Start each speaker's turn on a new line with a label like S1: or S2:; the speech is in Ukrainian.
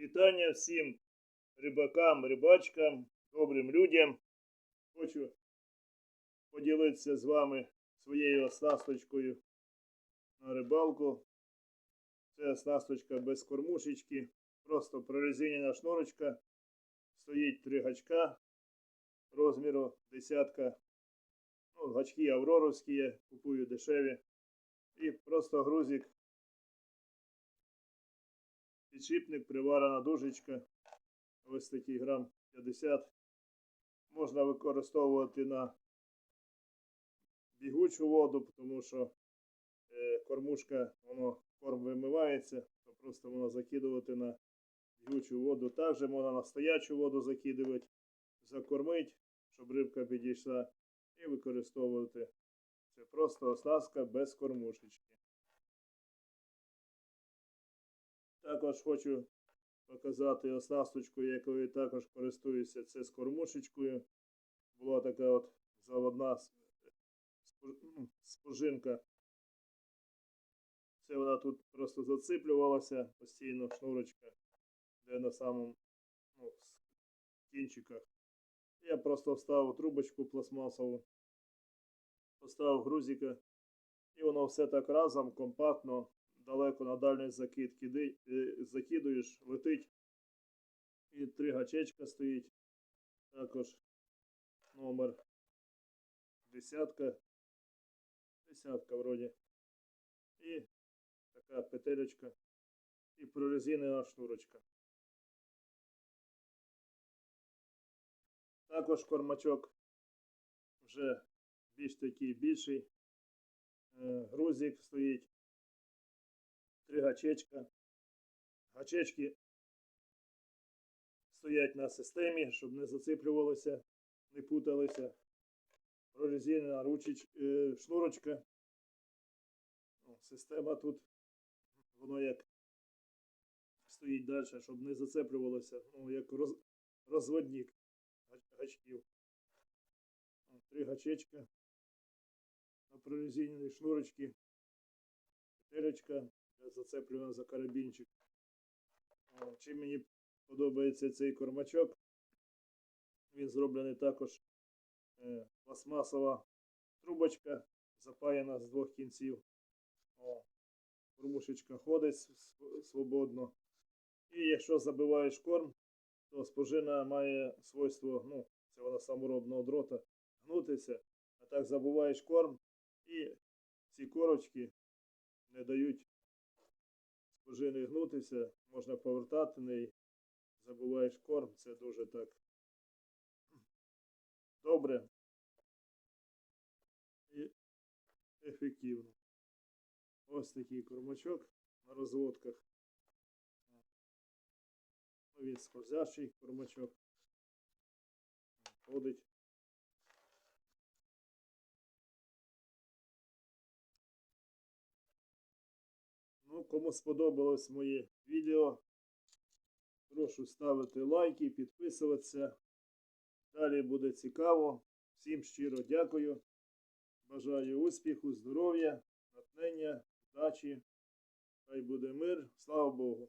S1: Вітання всім рибакам, рибачкам, добрим людям. Хочу поділитися з вами своєю оснасточкою на рибалку. Це оснасточка без кормушечки, просто прорезинена шнурочка. Стоїть три гачка розміру десятка. Ну, гачки авроровські я купую дешеві. І просто грузик підшипник, приварена дужечка. Ось такий грам 50. Можна використовувати на бігучу воду, тому що е, кормушка, воно корм вимивається, то просто можна закидувати на бігучу воду. Також можна на стоячу воду закидувати, закормити, щоб рибка підійшла, і використовувати. Це просто оснастка без кормушечки. Також хочу показати оснасточку, якою також користуюся. Це з кормушечкою. Була така от заводна ну, спожинка. Це вона тут просто зациплювалася постійно шнурочка, де на самому ну, кінчиках. Я просто вставив трубочку пластмасову, поставив грузика, і воно все так разом компактно далеко на дальний закид киди, е, закидуєш, летить. І три гачечка стоїть. Також номер десятка. Десятка вроді. І така петелечка. І прорезинена шнурочка. Також кормачок вже більш такий більший. Е, Грузик стоїть три гачечка. Гачечки стоять на системі, щоб не зациплювалися, не путалися. Прорезинена ручеч, е, шнурочка. О, система тут, воно як стоїть далі, щоб не зацеплювалося, ну, як роз, розводник гачків. О, Три гачечка на прорезиненій шнурочці. Петелечка зацеплювана за карабінчик. Чим мені подобається цей кормачок, він зроблений також е, пластмасова трубочка, запаяна з двох кінців. Кормушечка ходить свободно. І якщо забиваєш корм, то спожина має свойство, ну, це вона саморобного дрота, гнутися. А так забуваєш корм, і ці корочки не дають спожини гнутися, можна повертати неї, забуваєш корм, це дуже так добре і ефективно. Ось такий кормачок на розводках. Ну, Він скользящий кормачок. Ходить. Ну, кому сподобалось моє відео, прошу ставити лайки, підписуватися. Далі буде цікаво. Всім щиро дякую. Бажаю успіху, здоров'я, натхнення, удачі. Хай буде мир. Слава Богу.